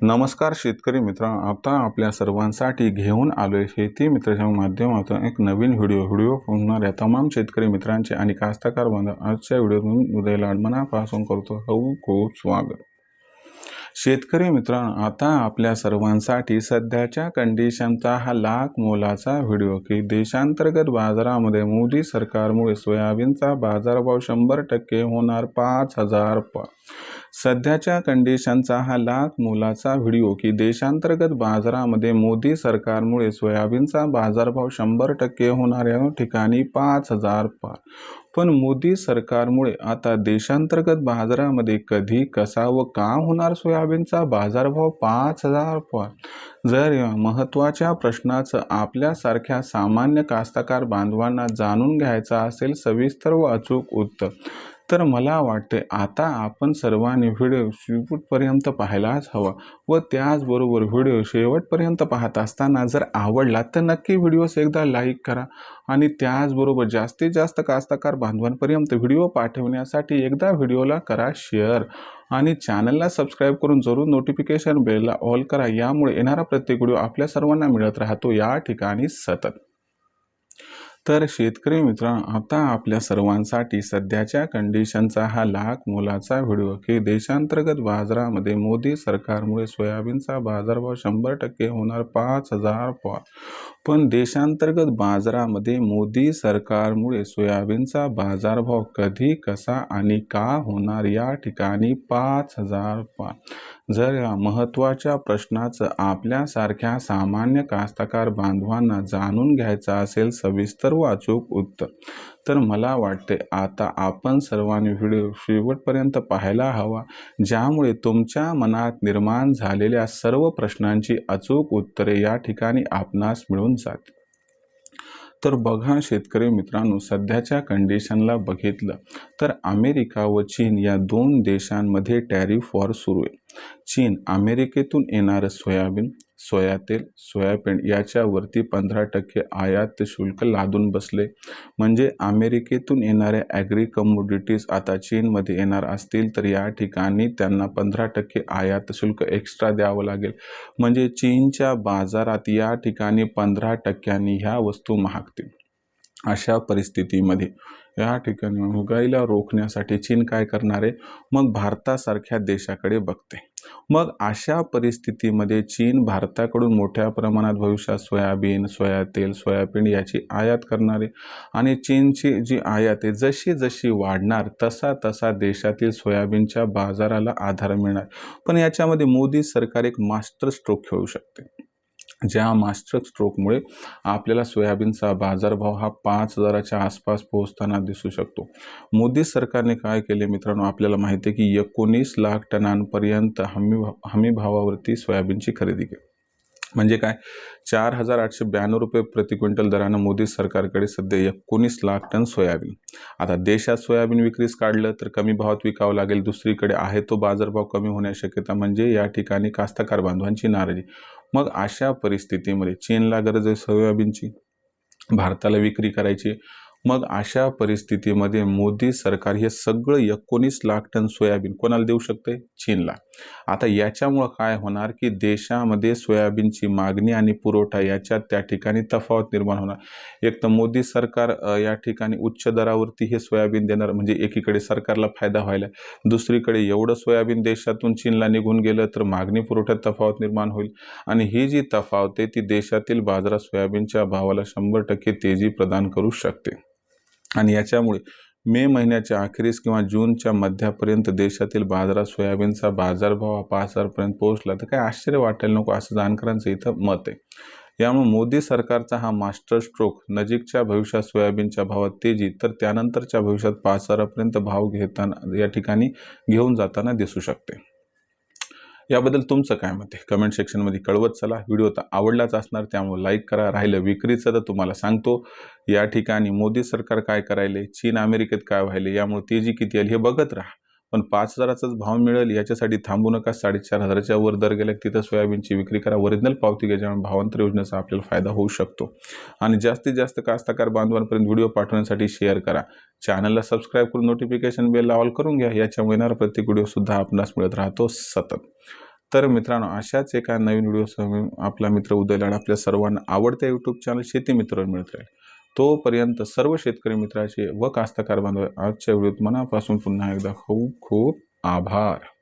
नमस्कार शेतकरी मित्र आता आपल्या सर्वांसाठी घेऊन आलोय शेती मित्राच्या माध्यमातून एक नवीन व्हिडिओ. व्हिडिओ पाहणाऱ्या तमाम शेतकरी मित्रांचे आणि कास्तकार बांधव आजच्या व्हिडिओतून उदयला मनापासून करतो. खूप खूप स्वागत. शेतकरी मित्रांनो आता आपल्या सर्वांसाठी सध्याच्या कंडिशनचा हा लाख मोलाचा व्हिडिओ की देशांतर्गत बाजारामध्ये मोदी सरकारमुळे सोयाबीनचा बाजारभाव शंभर टक्के होणार पाच हजार पा सध्याच्या कंडिशनचा हा लाख मोलाचा व्हिडिओ की देशांतर्गत बाजारामध्ये मोदी सरकारमुळे सोयाबीनचा बाजारभाव शंभर टक्के होणाऱ्या ठिकाणी पाच हजार पार. पण मोदी सरकारमुळे आता देशांतर्गत बाजारामध्ये कधी कसा व का होणार सोयाबीनचा बाजारभाव पाच हजार पार? जर या महत्त्वाच्या प्रश्नाचं आपल्यासारख्या सामान्य कास्तकार बांधवांना जाणून घ्यायचं असेल सविस्तर व अचूक उत्तर. तर मला वाटते आता आपण सर्वांनी व्हिडिओ शेवटपर्यंत पाहायलाच हवा व त्याचबरोबर व्हिडिओ शेवटपर्यंत पाहत असताना जर आवडला तर नक्की व्हिडिओस एकदा लाईक करा आणि त्याचबरोबर जास्तीत जास्त कास्तकार बांधवांपर्यंत व्हिडिओ पाठवण्यासाठी एकदा व्हिडिओला करा शेअर आणि चॅनलला सबस्क्राईब करून जरूर नोटिफिकेशन बेलला ऑल करा. यामुळे येणारा प्रत्येक व्हिडिओ आपल्या सर्वांना मिळत राहतो. या ठिकाणी सतत. तर शेतकरी मित्र आता आपल्या सर्वांसाठी सध्याच्या कंडिशनचा हा लाख मोलाचा व्हिडिओ की देशांतर्गत बाजारामध्ये मोदी सरकारमुळे सोयाबीनचा बाजारभाव शंभर टक्के होणार पाच हजार पॉ पण देशांतर्गत बाजारामध्ये मोदी सरकारमुळे सोयाबीनचा बाजारभाव कधी कसा आणि का होणार या ठिकाणी पाच हजार पा जर या महत्त्वाच्या प्रश्नाचं आपल्यासारख्या सामान्य कास्तकार बांधवांना जाणून घ्यायचं असेल सविस्तर व अचूक उत्तर. तर मला वाटते आता आपण सर्वांनी व्हिडिओ शेवटपर्यंत पाहायला हवा ज्यामुळे तुमच्या मनात निर्माण झालेल्या सर्व प्रश्नांची अचूक उत्तरे या ठिकाणी आपणास मिळून जातील. तर बघा शेतकरी मित्रांनो सध्याच्या कंडिशनला बघितलं तर अमेरिका व चीन या दोन देशांमध्ये टॅरिफ वॉर सुरू आहे. चीन अमेरिकेतून येणारं सोयाबीन सोया तेल सोयाबीन याच्यावरती पंधरा टक्के आयात शुल्क लादून बसले. म्हणजे अमेरिकेतून येणाऱ्या ॲग्री कमोडिटीज आता चीनमध्ये येणार असतील तर या ठिकाणी त्यांना पंधरा टक्के आयात शुल्क एक्स्ट्रा द्यावं लागेल. म्हणजे चीनच्या बाजारात या ठिकाणी पंधरा टक्क्यांनी ह्या वस्तू महागतील. अशा परिस्थितीमध्ये. या ठिकाणी महागाईला रोखण्यासाठी चीन काय करणार? आहे मग भारतासारख्या देशाकडे बघते. मग अशा परिस्थितीमध्ये चीन भारताकडून मोठ्या प्रमाणात भविष्यात सोयाबीन सोया तेल सोयाबीन याची आयात करणार आहे आणि चीनची जी आयात आहे जशी जशी वाढणार तसा तसा देशातील सोयाबीनच्या बाजाराला आधार मिळणार. पण याच्यामध्ये मोदी सरकार एक मास्टर स्ट्रोक खेळू शकते. ज्या मास्टर स्ट्रोकमुळे आपल्याला सोयाबीनचा बाजारभाव हा पाच हजाराच्या आसपास पोहोचताना दिसू शकतो. मोदी सरकारने काय केले मित्रांनो? आपल्याला माहिती आहे की एकोणीस लाख टनांपर्यंत हमी हमी भावावरती सोयाबीनची खरेदी केली. म्हणजे काय? चार हजार आठशे ब्याण्णव रुपये प्रति क्विंटल दरानं मोदी सरकारकडे सध्या एकोणीस लाख टन सोयाबीन. आता देशात सोयाबीन विक्रीस काढलं तर कमी भावात विकावं लागेल दुसरीकडे आहे तो बाजारभाव कमी होण्याची शक्यता म्हणजे या ठिकाणी कास्तकार बांधवांची नाराजी. मग अशा परिस्थितीमध्ये चीनला गरज आहे सोयाबीनची? भारताला विक्री करायची मग अशा परिस्थितीमध्ये मोदी सरकार हे सगळं एकोणीस लाख टन सोयाबीन कोणाला देऊ शकते चीनला. आता याच्यामुळं काय होणार की देशामध्ये सोयाबीनची मागणी आणि पुरवठा याच्यात त्या ठिकाणी तफावत निर्माण होणार. एक तर मोदी सरकार या ठिकाणी उच्च दरावरती हे सोयाबीन देणार म्हणजे एकीकडे सरकारला फायदा व्हायला. दुसरीकडे एवढं सोयाबीन देशातून चीनला निघून गेलं तर मागणी पुरवठ्यात तफावत निर्माण होईल. आणि ही जी तफावत आहे ती देशातील बाजारात सोयाबीनच्या भावाला शंभर टक्के तेजी प्रदान करू शकते. आणि याच्यामुळे मे महिन्याच्या अखेरीस किंवा जूनच्या मध्यापर्यंत देशातील बाजारात सोयाबीनचा बाजारभाव हा पाच हजारपर्यंत पोहोचला. तर काय आश्चर्य वाटायला नको असं जाणकारांचं इथं मत आहे. यामुळे मोदी सरकारचा हा मास्टर स्ट्रोक नजीकच्या भविष्यात सोयाबीनच्या भावात तेजी तर त्यानंतरच्या भविष्यात पाच हजारापर्यंत भाव घेताना या ठिकाणी घेऊन जाताना दिसू शकते. याबद्दल तुमचं काय मत आहे? कमेंट सेक्शनमध्ये कळवत चला. व्हिडिओ तर आवडलाच असणार त्यामुळे लाईक करा. राहिलं विक्रीचं तर तुम्हाला सांगतो. या ठिकाणी मोदी सरकार काय करायले? चीन अमेरिकेत काय व्हायले? यामुळे तेजी किती आली हे बघत राहा. पण पाच हजाराचाच भाव मिळेल याच्यासाठी थांबू नका. साडेचार हजाराच्या वर दर गेल्या तिथं सोयाबीनची विक्री करा. ओरिजिनल पावती घ्यायच्यामुळे भावांतर योजनेचा आपल्याला फायदा होऊ शकतो. आणि जास्तीत जास्त कास्तकार बांधवांपर्यंत व्हिडिओ पाठवण्यासाठी शेअर करा. चॅनलला सबस्क्राईब करून नोटिफिकेशन बेल ऑल करून घ्या. याच्यामुळे येणारा प्रत्येक व्हिडिओसुद्धा आपणास मिळत राहतो सतत. तर मित्रांनो अशाच एका नवीन व्हिडिओसह आपला मित्र उदय लाड आपल्या सर्वांना आवडत्या यूट्यूब चॅनल शेती मित्र मिळत राहील. तोपर्यंत सर्व शेतकरी मित्राचे व कास्तकार बांधव आजच्या व्हिडिओत मनापासून पुन्हा एकदा खूप खूप आभार.